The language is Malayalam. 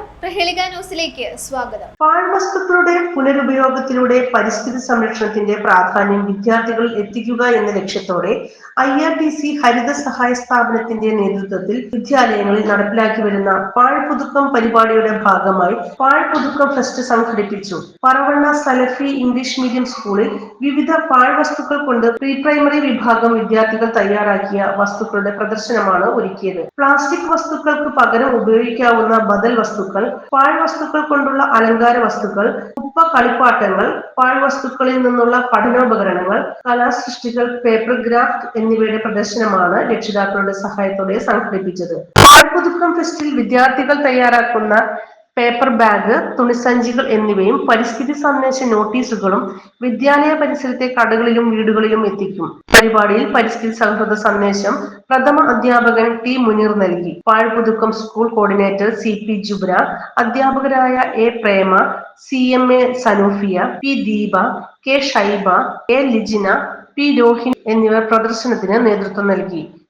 ന്യൂസിലേക്ക് സ്വാഗതം. പാഴ്വസ്തുക്കളുടെ പുനരുപയോഗത്തിലൂടെ പരിസ്ഥിതി സംരക്ഷണത്തിന്റെ പ്രാധാന്യം വിദ്യാർത്ഥികളിൽ എത്തിക്കുക എന്ന ലക്ഷ്യത്തോടെ ഐ ആർ ടി സി ഹരിത സഹായ സ്ഥാപനത്തിന്റെ നേതൃത്വത്തിൽ വിദ്യാലയങ്ങളിൽ നടപ്പിലാക്കി വരുന്ന പാഴ്പുതുക്കം പരിപാടിയുടെ ഭാഗമായി പാഴ്പുതുക്കം ഫെസ്റ്റ് സംഘടിപ്പിച്ചു. പറവണ്ണ സലഫി ഇംഗ്ലീഷ് മീഡിയം സ്കൂളിൽ വിവിധ പാഴ്വസ്തുക്കൾ കൊണ്ട് പ്രീ പ്രൈമറി വിഭാഗം വിദ്യാർത്ഥികൾ തയ്യാറാക്കിയ വസ്തുക്കളുടെ പ്രദർശനമാണ് ഒരുക്കിയത്. പ്ലാസ്റ്റിക് വസ്തുക്കൾക്ക് പകരം ഉപയോഗിക്കാവുന്ന ബദൽ വസ്തുക്കൾ പാഴ്വസ്തുക്കൾ കൊണ്ടുള്ള അലങ്കാര വസ്തുക്കൾ ഉപ്പ കളിപ്പാട്ടങ്ങൾ പാഴ്വസ്തുക്കളിൽ നിന്നുള്ള പഠനോപകരണങ്ങൾ കലാസൃഷ്ടികൾ പേപ്പർ ഗ്രാഫ്റ്റ് എന്നിവയുടെ പ്രദർശനമാണ് രക്ഷിതാക്കളുടെ സഹായത്തോടെ സംഘടിപ്പിച്ചത്. പാഴ്പുതുക്കം ഫെസ്റ്റിൽ വിദ്യാർത്ഥികൾ തയ്യാറാക്കുന്ന പേപ്പർ ബാഗ് തുണിസഞ്ചികൾ എന്നിവയും പരിസ്ഥിതി സന്ദേശ നോട്ടീസുകളും വിദ്യാലയ പരിസരത്തെ കടകളിലും വീടുകളിലും എത്തിക്കും. പരിപാടിയിൽ പരിസ്ഥിതി സൗഹൃദ സന്ദേശം പ്രഥമ അധ്യാപകൻ ടി മുനീർ നൽകി. പാഴ്പുതുക്കം school coordinator C P Jubra അധ്യാപകരായ A Prema C M A Sanoofiya P Deepa K Shaiba A Lijina P Rohin എന്നിവർ പ്രദർശനത്തിന് നേതൃത്വം നൽകി.